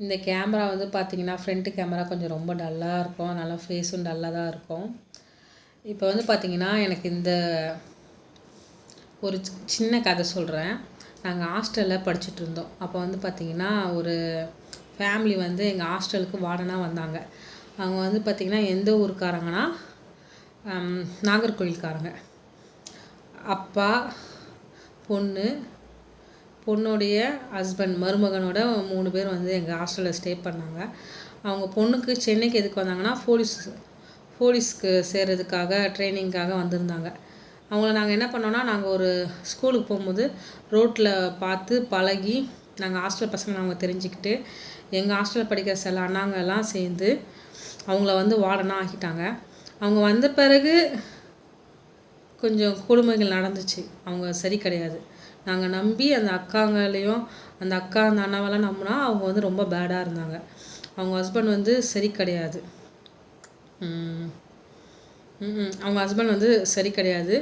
இந்த கேமரா வந்து பார்த்திங்கன்னா ஃப்ரண்ட்டு கேமரா கொஞ்சம் ரொம்ப டல்லாக இருக்கும். நல்லா ஃபேஸும் டல்லாக தான் இருக்கும். இப்போ வந்து பார்த்திங்கன்னா எனக்கு இந்த ஒரு சி- சின்ன கதை சொல்கிறேன் நாங்கள் ஹாஸ்டலில் படிச்சுட்டு இருந்தோம். அப்போ வந்து பார்த்திங்கன்னா ஒரு ஃபேமிலி வந்து எங்கள் ஹாஸ்டலுக்கு வார்டனாக வந்தாங்க. அவங்க வந்து பார்த்திங்கன்னா எந்த ஊருக்காரங்கன்னா நாகர்கோவில்காரங்க அப்பா பொண்ணு பொண்ணுடைய ஹஸ்பண்ட் மருமகனோட மூணு பேர் வந்து எங்கள் ஹாஸ்டலில் ஸ்டே பண்ணாங்க. அவங்க பொண்ணுக்கு சென்னைக்கு எதுக்கு வந்தாங்கன்னா போலீஸ் போலீஸ்க்கு சேர்றதுக்காக ட்ரைனிங்க்காக வந்திருந்தாங்க. அவங்கள நாங்கள் என்ன பண்ணோன்னா நாங்கள் ஒரு ஸ்கூலுக்கு போகும்போது ரோட்டில் பார்த்து பழகி நாங்கள் ஹாஸ்டல் பசங்க நாங்கள் தெரிஞ்சுக்கிட்டு எங்கள் ஹாஸ்டலில் படிக்கிற சில அண்ணாங்கெல்லாம் சேர்ந்து அவங்கள வந்து வார்டனாக ஆக்கிட்டாங்க. அவங்க வந்த பிறகு கொஞ்சம் கொடுமைகள் நடந்துச்சு. அவங்க சரி கிடையாது. நாங்கள் நம்பி அந்த அக்காங்களையும் அந்த அக்கா அந்த அண்ணாவெல்லாம் நம்பினா அவங்க வந்து ரொம்ப பேடாக இருந்தாங்க. அவங்க ஹஸ்பண்ட் வந்து சரி கிடையாது. அவங்க ஹஸ்பண்ட் வந்து சரி கிடையாது.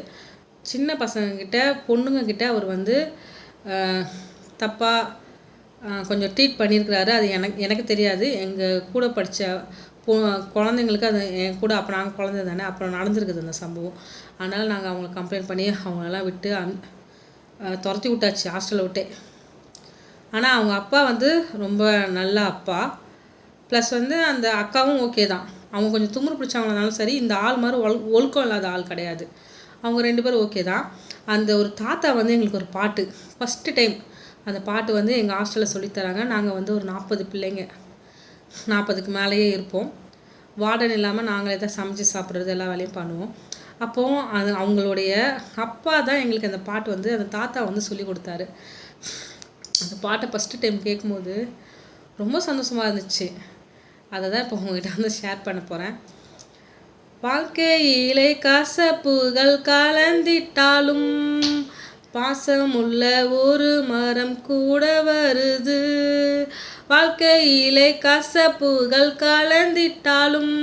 சின்ன பசங்கக்கிட்ட பொண்ணுங்கக்கிட்ட அவர் வந்து தப்பாக கொஞ்சம் ட்ரீட் பண்ணியிருக்கிறாரு அது எனக்கு எனக்கு தெரியாது. எங்கள் கூட படித்த பொ குழந்தைங்களுக்கு அது என் கூட அப்போ நாங்கள் குழந்தை தானே அப்புறம் நடந்திருக்குது அந்த சம்பவம். அதனால் நாங்கள் அவங்கள கம்ப்ளைண்ட் பண்ணி அவங்களெல்லாம் விட்டு அந் துரத்தி விட்டாச்சு ஹாஸ்டலை விட்டே. ஆனால் அவங்க அப்பா வந்து ரொம்ப நல்ல அப்பா. ப்ளஸ் வந்து அந்த அக்காவும் ஓகே தான். அவங்க கொஞ்சம் துமுறு பிடிச்சவங்களானாலும் சரி இந்த ஆள் மாதிரி ஒல் ஒழுக்கம் இல்லாத ஆள் கிடையாது. அவங்க ரெண்டு பேரும் ஓகே தான். அந்த ஒரு தாத்தா வந்து எங்களுக்கு ஒரு பாட்டு. ஃபஸ்ட்டு டைம் அந்த பாட்டு வந்து எங்கள் ஹாஸ்டலில் சொல்லித்தராங்க நாங்கள் வந்து ஒரு நாற்பது பிள்ளைங்க. நாற்பதுக்கு மேலேயே இருப்போம். வார்டன் இல்லாமல் நாங்களே தான் சமைச்சு சாப்பிட்றது எல்லா வேலையும் பண்ணுவோம். அப்போது அது அவங்களுடைய அப்பா தான் எங்களுக்கு அந்த பாட்டு வந்து அந்த தாத்தா வந்து சொல்லி கொடுத்தாரு. அந்த பாட்டை ஃபஸ்ட்டு டைம் கேட்கும்போது ரொம்ப சந்தோஷமாக இருந்துச்சு. அதை தான் இப்போ உங்ககிட்ட வந்து ஷேர் பண்ண போகிறேன் வாழ்க்கையிலே கசப்புகள் கலந்திட்டாலும் பாசமுள்ள ஒரு மரம் கூட வருது. வாழ்க்கையிலே கசப்புகள் கலந்திட்டாலும்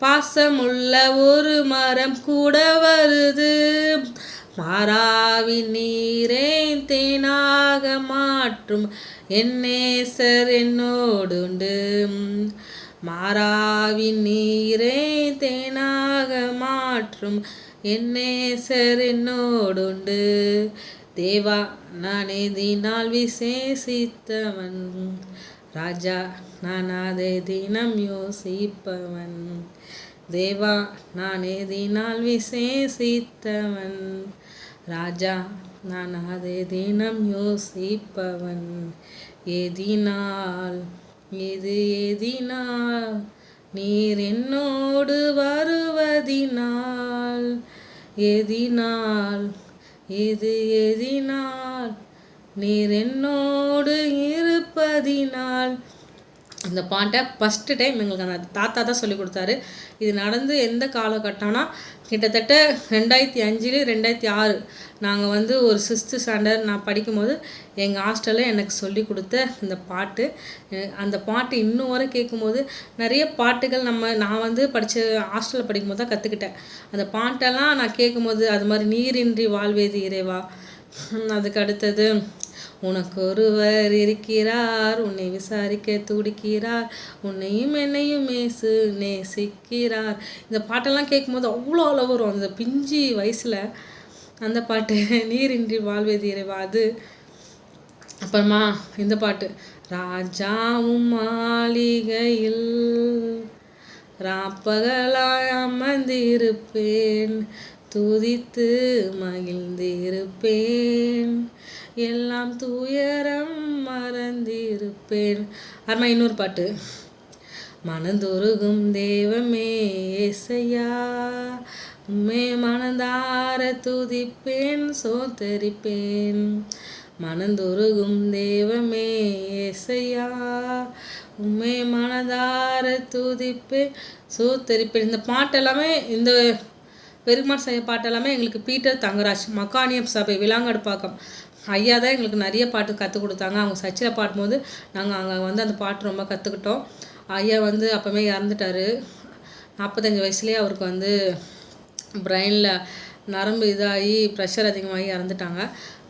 பாசமுள்ள ஒரு மரம் கூட வருது. மாறாவி நீரே தேனாக மாற்றும் என்னேசர் என்னோடுண்டு. மாறாவி நீரே தேனாக மாற்றும் என்னேசர் என்னோடுண்டு. தேவா நான் எதினால் விசேஷித்தவன். ராஜா நான் அதே தினம் யோசிப்பவன். தேவா நான் எதினால் விசேஷித்தவன். ராஜா நான் அதே தினம் யோசிப்பவன். எதினால் இது எதினால் நீர் என்னோடு வருவதினால். எதினால் இது எதினால் நீர் என்னோடு இருப்பதினால் இந்த பாட்டை ஃபஸ்ட்டு டைம் எங்களுக்கு அந்த தாத்தா தான் சொல்லி கொடுத்தாரு. இது நடந்து எந்த காலகட்டம்னா கிட்டத்தட்ட ரெண்டாயிரத்தி அஞ்சுல ரெண்டாயிரத்தி ஆறு. நாங்கள் வந்து ஒரு சிக்ஸ்த்து ஸ்டாண்டர்ட் நான் படிக்கும்போது எங்கள் ஹாஸ்டலில் எனக்கு சொல்லி கொடுத்த இந்த பாட்டு. அந்த பாட்டு இன்னும் வரை கேட்கும்போது நிறைய பாட்டுகள் நம்ம நான் வந்து படித்த ஹாஸ்டலில் படிக்கும்போது தான் கற்றுக்கிட்டேன் அந்த பாட்டெல்லாம் நான் கேட்கும்போது அது மாதிரி நீரின்றி வாழ்வேது இறைவா. அதுக்கு அடுத்தது உனக்கு ஒருவர் இருக்கிறார் உன்னை விசாரிக்க துடிக்கிறார் உன்னையும் என்னையும் மேசு நேசிக்கிறார். இந்த பாட்டெல்லாம் கேட்கும்போது அவ்வளோ அளவு வரும். அந்த பிஞ்சி வயசில் அந்த பாட்டு நீரின்றி வாழ்வது இறைவா அது. அப்புறமா இந்த பாட்டு ராஜாவும் மாளிகையில் ராப்பகலாய் அமர்ந்திருப்பேன் துதித்து மகிழ்ந்திருப்பேன். எல்லாம் துயரம் மறந்திருப்பேன். அருமா இன்னொரு பாட்டு. மனந்தொருகும் தெய்வமே இசையா உம்மே மனதார துதிப்பேன் சோத்தரிப்பேன் மனந்தொருகும் தெய்வமே இசையா உம்மே மனதார துதிப்பேன் சோத்தரிப்பேன் இந்த பாட்டு எல்லாமே இந்த பெருமாள் செய்ய பாட்டு எல்லாமே எங்களுக்கு பீட்டர் தங்கராஜ் மக்கானியம் சபை விலாங்கடுப்பாக்கம் ஐயா தான் எங்களுக்கு நிறைய பாட்டு கற்றுக் கொடுத்தாங்க. அவங்க சர்ச்சில் பாடும்போது நாங்கள் அங்கே வந்து அந்த பாட்டு ரொம்ப கற்றுக்கிட்டோம் ஐயா வந்து அப்போவே இறந்துட்டாரு. நாற்பத்தஞ்சு வயசுலேயே அவருக்கு வந்து பிரெயினில் நரம்பு இதாகி ப்ரெஷர் அதிகமாகி இறந்துட்டாங்க.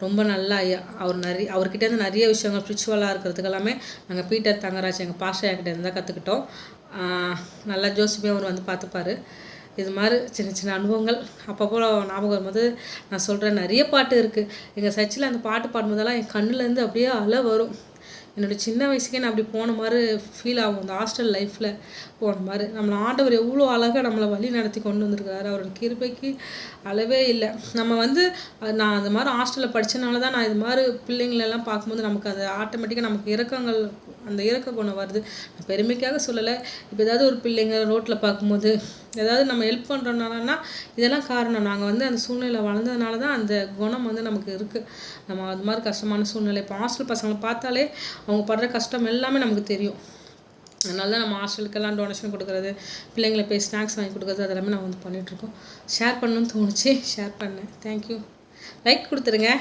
ரொம்ப நல்லா ஐயா. அவர் நிறைய அவர்கிட்டேருந்து நிறைய விஷயங்கள் ஸ்பிரிச்சுவலாக இருக்கிறதுக்கு எல்லாமே நாங்கள் பீட்டர் தங்கராஜ் எங்கள் பாஷா கிட்டேருந்து தான் கற்றுக்கிட்டோம் நல்லா ஜோசிப்பே அவர் வந்து பார்த்துப்பாரு. இது மாதிரி சின்ன சின்ன அனுபவங்கள். அப்பப்போ ஞாபகம் வரும்போது நான் சொல்கிறேன் நிறைய பாட்டு இருக்குது எங்கள் சர்ச்சில் அந்த பாட்டு பாடும்போதெல்லாம் என் கண்ணுலேருந்து அப்படியே அலை வரும். என்னோடய சின்ன வயசுக்கே நான் அப்படி போன மாதிரி ஃபீல் ஆகும். அந்த ஹாஸ்டல் லைஃப்பில் போன மாதிரி. நம்மளை ஆண்டவர் எவ்வளோ அழகாக நம்மளை வழி நடத்தி கொண்டு வந்திருக்காரு அவரோட கிருபைக்கு அளவே இல்லை. நம்ம வந்து நான் அந்த மாதிரி ஹாஸ்டலில் படித்தனால தான் நான் இது மாதிரி பிள்ளைங்களெல்லாம் பார்க்கும்போது நமக்கு அது ஆட்டோமேட்டிக்காக நமக்கு இறக்கங்கள் அந்த இறக்க குணம் வருது. நான் பெருமைக்காக சொல்லலை. இப்போ ஏதாவது ஒரு பிள்ளைங்க ரோட்டில் பார்க்கும்போது ஏதாவது நம்ம ஹெல்ப் பண்ணுறோம்னா இதெல்லாம் காரணம். நாங்கள் வந்து அந்த சூழ்நிலை வளர்ந்ததுனால தான் அந்த குணம் வந்து நமக்கு இருக்குது நம்ம அது மாதிரி கஷ்டமான சூழ்நிலை. இப்போ ஹாஸ்டல் பசங்களை பார்த்தாலே அவங்க படுற கஷ்டம் எல்லாமே நமக்கு தெரியும். அதனால தான் நம்ம ஹாஸ்டலுக்கெல்லாம் டொனேஷன் கொடுக்குறது பிள்ளைங்களை போய் ஸ்நாக்ஸ் வாங்கி கொடுக்குறது அதெல்லாமே நான் வந்து பண்ணிகிட்ருக்கோம் ஷேர் பண்ணணும்னு தோணுச்சு. ஷேர் பண்ணேன். தேங்க்யூ லைக் கொடுத்துருங்க.